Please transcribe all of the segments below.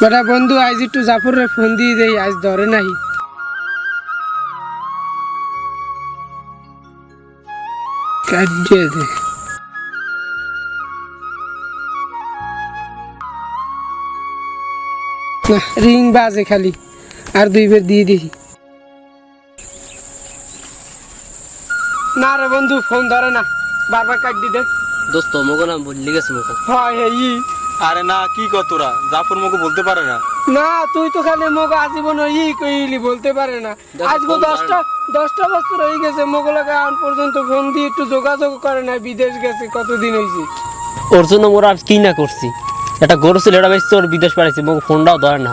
বেটা বন্ধু আজ একটু জাফরে ফোন দিয়ে দেই আজ ধরে নাই কাটিয়ে দে। না রিং বাজে খালি আর দুই বের দিয়ে দিই না রে বন্ধু ফোন ধরে না বারবার কাট দি। দে দোস্ত মগো না বললি গেছে মগো। হয় এই আরে না কি কর তোরা? জাফর মুখে বলতে পারে না। না তুই তো খালি মোগ আজীবন ই কইলি বলতে পারে না। দেখো, আজকে দশটা দশটা বছর হয়ে গেছে মোগলাকে আন পর্যন্ত ফোন দিয়ে একটু যোগাযোগ করে না বিদেশ গেছে কতদিন হয়েছে ওর জন্য মোরা আর কি না করছি? একটা গরু ছিল এটা বেশি ওর বিদেশ পাঠাইছি মগো ফোনটাও ধরে না।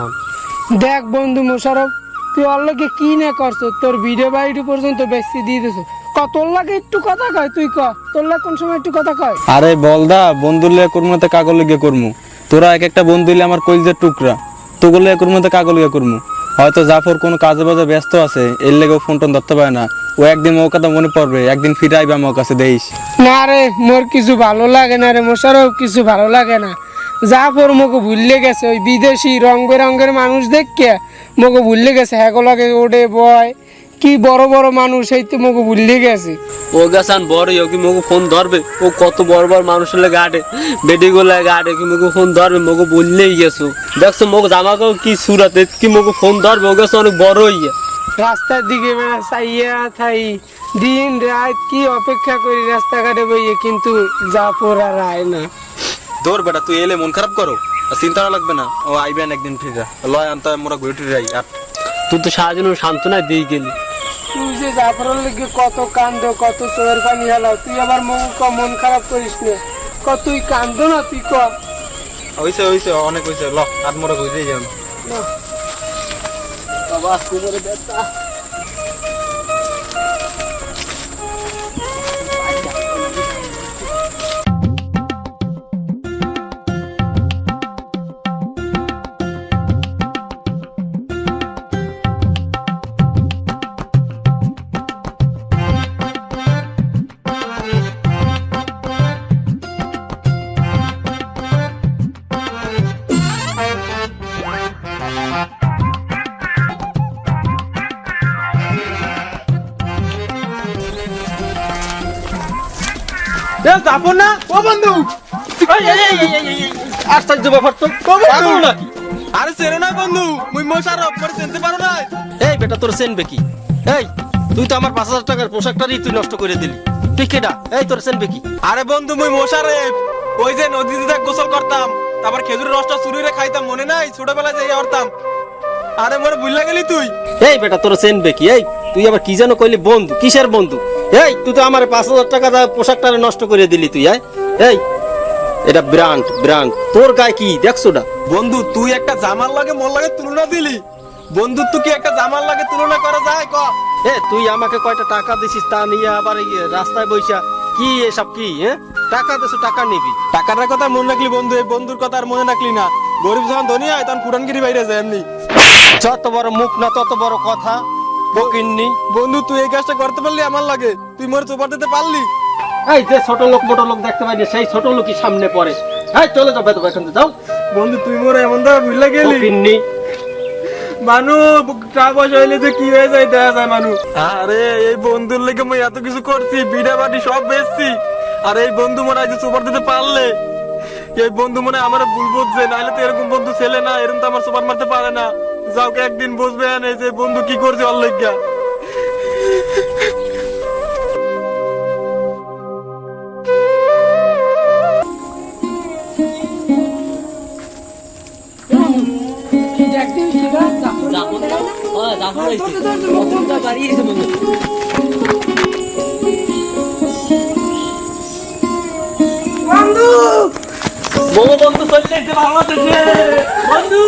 দেখ বন্ধু মোশারফ তুই ওর লাগে কি না করছ? তোর ভিডিও বাড়িটি পর্যন্ত বেশি দিয়ে দিছো। ক তোর লাগে একটু কথা কয় তুই ক। তোর লাগে কোন সময় একটু কথা কয়? আরে বলদা বন্ধুর লিয়ে করব না তো কাগজ লিগে করব তোরা এক একটা বন্ধু হইলে আমার কইলজের টুকরা। তোগুলো লিয়ে করব না তো কাগজ লিগে করব হয়তো জাফর কোনো কাজে বাজে ব্যস্ত আছে এর লেগে ফোন টোন ধরতে পারে না। ও একদিন ওর কথা মনে পড়বে একদিন ফিরে আইবে আমার কাছে দেইস না রে মোর কিছু ভালো লাগে না রে মোশারফ কিছু ভালো লাগে না। যা পর মোকে ভুললে গেছে ওই বিদেশি রং বেরঙ্গের মানুষ দেখকে মোকে ভুললে গেছে হ্যাগো লাগে ওডে বয়। কি বড় বড় মানুষ এই তো মোকে ভুললে গেছে। ও গেছান বড় কি মগো ফোন ধরবে? ও কত বড় বড় মানুষের লাগে আটে বেডি গুলা আটে কি মগো ফোন ধরবে? মগো বললেই গেছো। দেখছ মগো জামাকেও কি সুরাতে কি মগো ফোন ধরবে? ও গেছে অনেক বড় ইয়ে রাস্তার দিকে বেড়া চাইয়া থাই দিন রাত কি অপেক্ষা করি রাস্তাঘাটে বইয়ে কিন্তু যা আর রায় না। দৌড় বেটা তুই এলে মন খারাপ করো চিন্তা লাগবে না। ও আইবেন একদিন ফিরে। লয় আনতে মোরা ঘুরে টুরে যাই আর তুই তো সারাদিন সান্ত্বনা দিয়ে গেলি। তুই যে জাফরের লিগে কত কান্দ কত চোর পানি হেলাও তুই আবার মুখ ক- মন খারাপ করিস না। ক তুই কান্দ না তুই ক। হইছে হইছে অনেক হইছে ল আর মোরা ঘুরে যাই বাবা কোমরে ব্যথা এ জাফর না। ও বন্ধু। আশ্চর্য ব্যাপার তো। পাগল নাকি? আরে চেনো না বন্ধু মুই মোশারফ পরে চিনতে পারো না এই বেটা তোর চেনবে কি? এই তুই তো আমার পাঁচ হাজার টাকার পোশাকটারই তুই নষ্ট করে দিলি। তুই কেডা? এই তোর চেনবে কি? আরে বন্ধু মুই মোশারেফ ওই যে নদীতে গোসল করতাম তারপর খেজুরের রসটা চুরিরে খাইতাম মনে নাই? ছোটবেলায় যাই করতাম আরে মনে ভুললা গেলি তুই? এই বেটা তোর চেনবে কি? এই তুই আবার কি যেন কইলি বন্ধু? কিসের বন্ধু? এই তুই তো আমার পাঁচ হাজার টাকা পোশাকটা নষ্ট করে দিলি তুই এই এটা ব্র্যান্ড ব্র্যান্ড। তোর গায়ে কি দেখছ না? বন্ধু তুই একটা জামার লাগে মোর লাগে তুলনা দিলি। বন্ধুত্ব কি একটা জামার লাগে তুলনা করা যায় ক? এ তুই আমাকে কয়টা টাকা দিছিস তা নিয়ে আবার এই রাস্তায় বইসা? কি এসব কি হ্যাঁ টাকা দেছো টাকা নিবি। টাকার কথা মনে রাখলি বন্ধু এই বন্ধুর কথা আর মনে রাখলি না। গরিব যখন ধনী হয় তখন কুটানগিরি বাইরে যায় এমনি। যত বড় মুখ না তত বড় কথা। বকিননি বন্ধু তুই এই কাজটা করতে পারলি আমার লাগে। তুই মোর চোপার দিতে পারলি। এই যে ছোট লোক মোটো লোক দেখতে পাইনি সেই ছোট লোকই সামনে পড়ে। এই চলে যাবে তো এখান থেকে যাও। বন্ধু তুই মোর এমন ভাবে ভুললা গেলি? বকিননি মানু টাকা পয়সা হইলে যে কি হয়ে যায় দেখা যায় মানু। আরে এই বন্ধুর লেগে মই এত কিছু করছি বিড়া বাটি সব বেচছি। আর এই বন্ধু মনে হয় যে সুপার দিতে পারলে। এই বন্ধু মনে আমার ভুল বুঝছে নাহলে তো এরকম বন্ধু ছেলে না এরকম তো আমার সুপার মারতে পারে না। যাওকে একদিন বুঝবে না যে বন্ধু কি করছে লেগা। বন্ধু! চলে বাংলাদেশে। বন্ধু!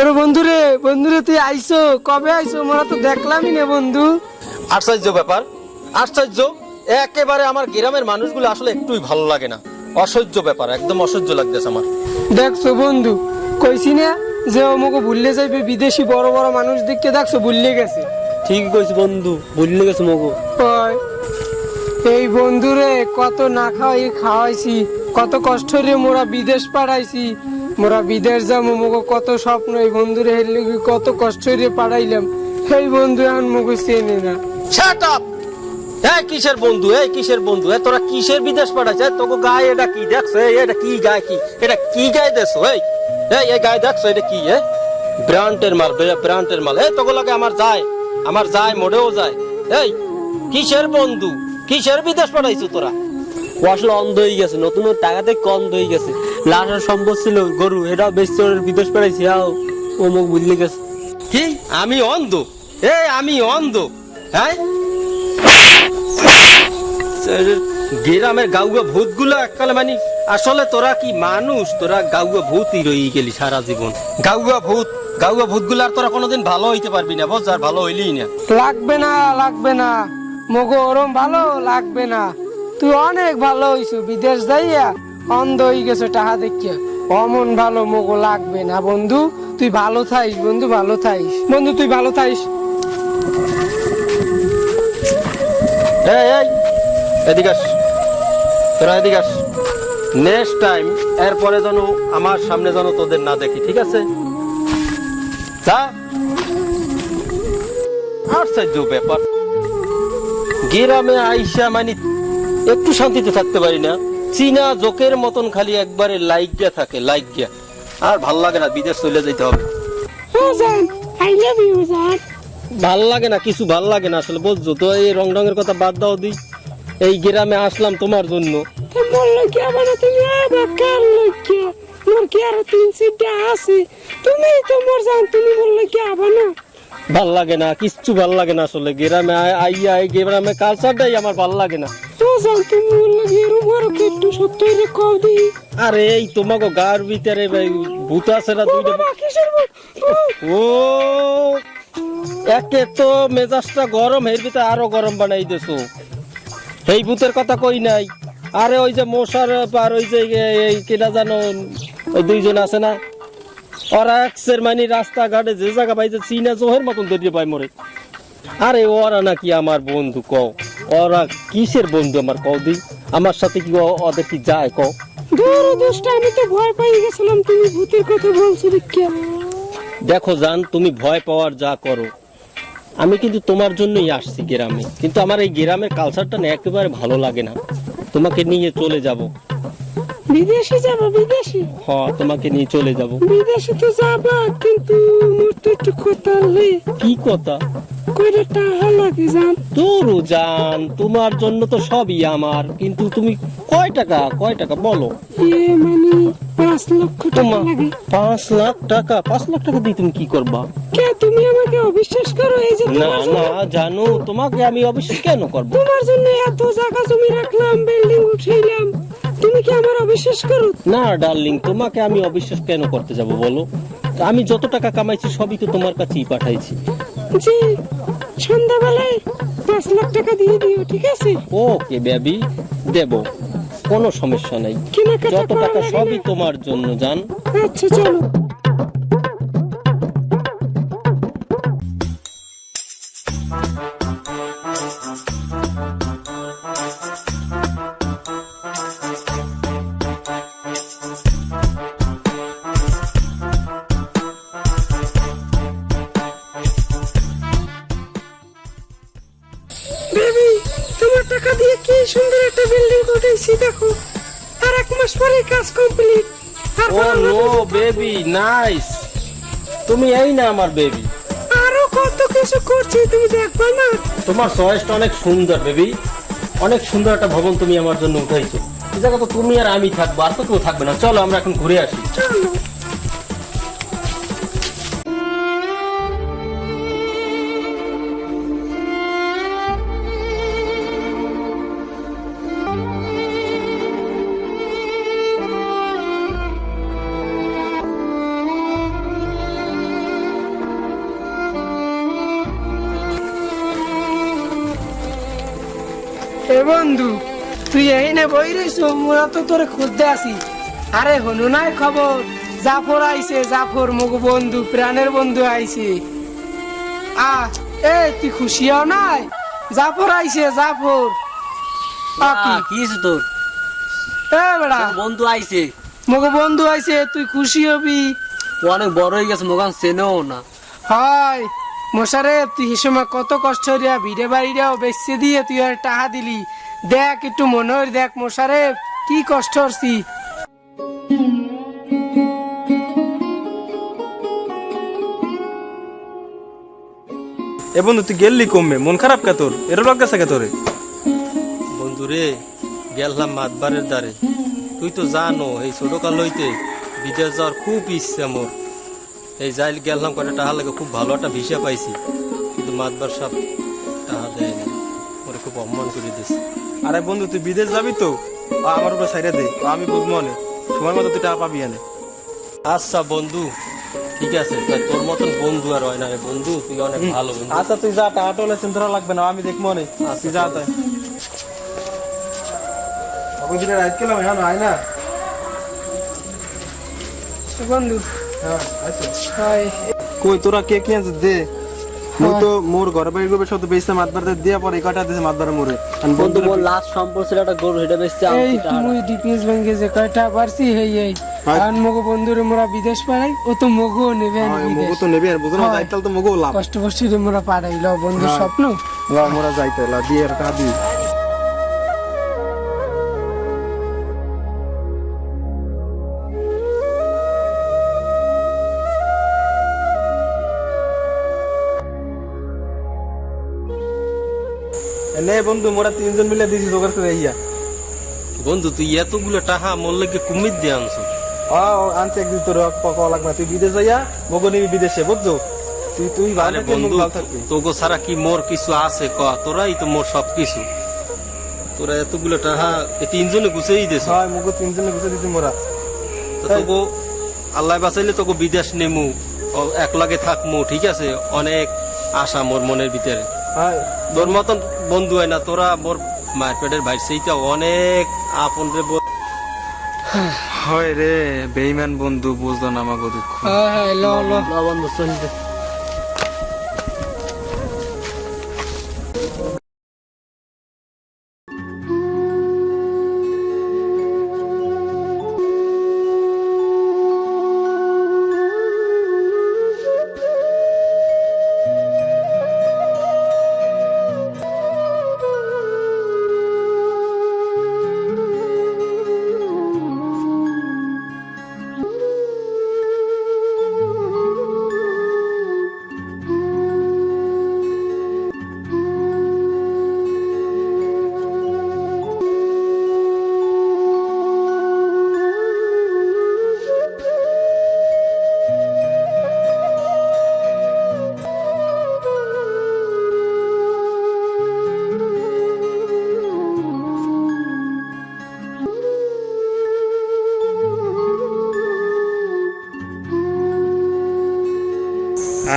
তোর বন্ধু রে বন্ধু রে তুই আইসো কবে আইসো? মোরা তো দেখলামই না বন্ধু। আশ্চর্য ব্যাপার। আশ্চর্য? একেবারে আমার গ্রামের মানুষগুলো আসলে একটুই ভালো লাগে না। অসহ্য ব্যাপার একদম অসহ্য লাগতেছে আমার। দেখছ বন্ধু কইছি না যে আমাকে ভুললে যাইবে বিদেশি বড় বড় মানুষ দেখতে দেখছ ভুললে গেছে? ঠিক কইছি বন্ধু ভুলে গেছে মগো। কয়, এই বন্ধুরে কত না খাওয়াই খাওয়াইছি কত কষ্ট রে মোরা বিদেশ পাঠাইছি। মোরা বিদেশ যাব মোগো কত স্বপ্ন, এই বন্ধুরে হেরলে কত কষ্ট রে পাঠাইলাম সেই বন্ধু, এখন মোগো চেনে না। শাট আপ এই কিসের বন্ধু, এই কিসের বন্ধু? এ তোরা কিসের বিদেশ পাঠাইছে? তোকে গায়ে এটা কি দেখছ? এটা কি গায়ে কি? এটা কি গায়ে দেখছ? এই এই এই গায়ে দেখছ? এটা কি, এ? ব্র্যান্ডের মাল ব্র্যান্ডের মাল। এই তোকে লাগে আমার যায় আমার যায় মোড়েও যায়। এই, কিসের বন্ধু? কিসের বিদেশ পাঠাইছো তোরা? ও আসলে অন্ধ হয়ে গেছে নতুন ওর টাকা থেকে অন্ধ হয়ে গেছে। লাশের সম্পদ ছিল গরু এটাও বেশ বিদেশ পেড়াইছি আও ও মুখ বুঝলে গেছে। কি? আমি অন্ধ? এই আমি অন্ধ? হ্যাঁ? গ্রামের গাউয়া ভূতগুলো এককালে মানে আসলে তোরা কি মানুষ? তোরা গাউয়া ভূতই রয়ে গেলি সারা জীবন। গাউয়া ভূত গাউয়া ভূতগুলো আর তোরা কোনোদিন ভালো হইতে পারবি না বস আর ভালো হইলি না। লাগবে না লাগবে না। মগো ওরম ভালো লাগবে না। তুই অনেক ভালো হইছো, বিদেশ যাইয়া অন্ধ হয়ে গেছো, টাহা দেখিয়া। অমন ভালো মগো লাগবে না, বন্ধু। তুই ভালো থাইস বন্ধু, ভালো থাইস বন্ধু, তুই ভালো থাইস এই এদিকে তোরা এদিকে আস। নেক্সট টাইম এরপরে যেন আমার সামনে যেন তোদের না দেখি, ঠিক আছে? আশ্চর্য ব্যাপার। গ্রামে আইসা মানে একটু শান্তিতে থাকতে পারি না। চীনা জোকের মতন খালি একবারে লাইক গিয়া থাকে লাইক গিয়া আর ভালো লাগে না বিদেশ চলে যেতে হবে। জান। ভালো লাগে না কিছু ভালো লাগে না আসলে বুঝছ? তো এই রং রঙের কথা বাদ দাও দি। এই গ্রামে আসলাম তোমার জন্য। ভালো লাগে না কিচ্ছু ভালো লাগে না আসলে। গ্রামে আই- আইয়া এই গ্রামে কালচারটাই আমার ভালো লাগে না। তুমি বললে কি এরম আর একটু সত্যি রে কও দি। আরে এই তোমাকে গার ভিতরে ভাই ভূত আছে না দুইটা? ও, একে তো মেজাজটা গরম এর ভিতরে আরও গরম বানাই দেছো। এই ভূতের কথা কই নাই? আরে ওই যে মশার আর ওই যে এই কেটা জানো ওই দুইজন আছে না? ওরা এক্সের মানে রাস্তাঘাটে যে জায়গা পাইছে চীনা জোহের মতন দরিয়ে পাই মরে। আরে ওরা নাকি আমার বন্ধু কও। ওরা কিসের বন্ধু আমার কও দি? আমার সাথে কি ওদের কি যায় কও? ধরো দোষটা আমি তো ভয় পাই গেছিলাম তুমি ভূতের কথা বলছো দেখে দেখো জান তুমি ভয় পাওয়ার যা করো আমি কিন্তু তোমার জন্যই আসছি গ্রামে। কিন্তু আমার এই গ্রামের কালচারটা না একেবারে ভালো লাগে না। তোমাকে নিয়ে চলে যাব। বিদেশে যাব বিদেশে। হ তোমাকে নিয়ে চলে যাব। বিদেশে তো যাবা কিন্তু মোর তো একটু কথা কি কথা? টাকা লাগে জান। তোরও জান তোমার জন্য তো সবই আমার। কিন্তু তুমি কয় টাকা কয় টাকা বলো? এ মানে পাঁচ লক্ষ টাকা লাগে। পাঁচ লাখ টাকা পাঁচ লাখ টাকা দিয়ে তুমি কি করবা? কে তুমি আমাকে অবিশ্বাস করো এই যে না না জানো তোমাকে আমি অবিশ্বাস কেন করব? তোমার জন্য এত জায়গা জমি রাখলাম বিল্ডিং উঠাইলাম। তুমি কি আমার অবিশ্বাস করো? না ডার্লিং তোমাকে আমি অবিশ্বাস কেন করতে যাব বলো? আমি যত টাকা কামাইছি সবই তো তোমার কাছেই পাঠাইছি। জি সন্ধ্যাবেলায় পাঁচ লাখ টাকা দিয়ে দিও ঠিক আছে? ওকে বেবি দেব কোনো সমস্যা নাই। যত টাকা সবই তোমার জন্য জান। আচ্ছা চলো। Oh no baby nice. তুমি এই না আমার বেবি। আরও কত কিছু করছি তুমি দেখবা না। তোমার চয়েসটা অনেক সুন্দর বেবি। অনেক সুন্দর একটা ভবন তুমি আমার জন্য উঠাইছো। এই জায়গা তো তুমি আর আমি থাকব আর তো কেউ থাকবে না। চলো আমরা এখন ঘুরে আসি। চলো। বন্ধু তুই এই নে বই রইছ মোরা তো তোরে খুঁজতে আসি। আরে হনু নাই খবর জাফর আইছে জাফর মগু বন্ধু প্রাণের বন্ধু আইছে। আ এ তুই খুশি হও নাই? জাফর আইছে জাফর। আ, কি? কি হয়েছে তোর? এ বেড়া। বন্ধু আইছে। মগো বন্ধু আইছে তুই খুশি হবি। অনেক বড় হয়ে গেছে মোগান চেনেও না। হয়। মশারে তুই সে সময় কত কষ্ট হইয়া ভিড়ে বাড়িটাও বেচছে দিয়ে তুই আর টাহা দিলি। দেখ একটু মনে হয় দেখ মশারে কি কষ্ট হচ্ছি এ বন্ধু তুই গেললি কমবে মন খারাপ কে তোর? এর লগ গেছে কে তোরে? বন্ধুরে গেলাম মাতবারের দ্বারে। তুই তো জানো এই ছোটকাল হইতে বিদেশ যাওয়ার খুব ইচ্ছা মোর এই যাই গেলাম কটা টাকা লাগে খুব ভালো একটা ভিসা পাইছি। কিন্তু মাতবার সব টাকা দেয়নি ওরে খুব অপমান করে দিছে। আরে বন্ধু তুই বিদেশ যাবি তো? আমার উপরে সাইডে দে। আমি বুঝব অনেক সময় মতো তুই টাকা পাবি এনে। আচ্ছা বন্ধু ঠিক আছে। তোর মতন বন্ধু আর হয় না বন্ধু তুই অনেক ভালো বন্ধু। আচ্ছা তুই যা টাকা টোলে চিন্তা লাগবে না। আমি দেখব অনেক তুই যা তাই। রাইট কেলাম হ্যাঁ আয় না। বন্ধু কই তোরা কে কে আনছিস দে। মুই তো মোর ঘর বাড়ি গ্রুপে সব বেচতে মাতবার দিয়া পরে কটা দিছে মাতবার মোরে আর বন্ধু বন্ধু মোর লাস্ট সম্পর্ক ছিল একটা গরু এটা বেচছে আমি মুই ডিপিএস ব্যাংকে যে কয়টা পারছি হেই এই হয়। আর মগো বন্ধুরে মোরা বিদেশ পাড়াই ও তো মগো নেবে না মগু বিদেশ তো নেবে আর বুঝো না যাইতাল তো মগু লাভ। কষ্ট কষ্ট রে মোরা পাড়াইল বন্ধুর স্বপ্ন। লা মোরা যাইতে লা দিয়ে আর টাকা নে বন্ধু মোরা তিনজন মিলে দিছি জোগাড় করে ইয়া বন্ধু তুই এতগুলো টাকা মোর লাগে কুমির দিয়ে আনছো। ও আনছে একদিন তোর পাকা লাগবে। তুই বিদেশ যাইয়া মগু নিবি বিদেশে বুঝছ? তুই তুই ভালো বন্ধু তোগো ছাড়া কি মোর কিছু আছে? ক তোরাই তো মোর সব কিছু তোরা এতগুলো টাকা এই তিনজনে গুছেই দিছ হয় মগু তিনজনে গুছে দিছি মোরা। তো তোগো আল্লাহ বাঁচাইলে তোকে বিদেশ নেমু। এক লাগে থাকমু ঠিক আছে? অনেক আশা মোর মনের ভিতরে। হয়। তোর মতন বন্ধু হয় না তোরা মোর মায়ের পেটের ভাই সেইটা অনেক আপন রে হয় রে বেইমান বন্ধু বুঝলো না আমাকে দুঃখ। হ্যাঁ হ্যাঁ ল ল। ল বন্ধু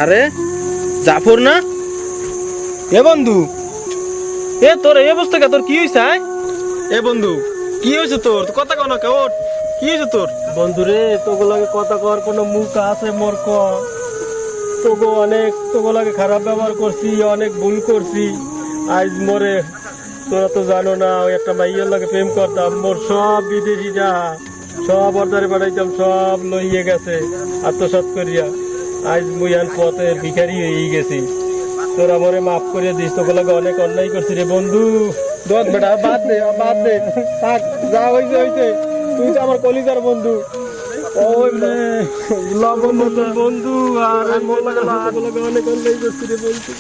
আরে জাফর না? এ বন্ধু এ তোর এই অবস্থা কে? তোর কি হয়েছে এ বন্ধু কি হয়েছে তোর? কথা কও না কে ওঠ কি হয়েছে তোর? বন্ধুরে তোগো লাগে কথা কর কোনো মুখ আছে মোর ক? তোগো অনেক তোগো লাগে খারাপ ব্যবহার করছি অনেক ভুল করছি। আজ মোরে তোরা তো জানো না ওই একটা মাইয়ের লাগে প্রেম করতাম। মোর সব বিদেশি যা সব অর্ডারে পাঠাইতাম সব লইয়ে গেছে আত্মসাৎ করিয়া। আজ মুই আর পথে ভিখারি হয়ে গেছি। তোর আমারে মাফ করে দিস তো লাগে অনেক অন্যায় করছি রে বন্ধু। দত বেটা বাদ দে বাদ দে। থাক যা হইছে হইছে। তুই তো আমার কলিজার বন্ধু। বন্ধু আর অনেক অন্যায় করছি রে বন্ধু।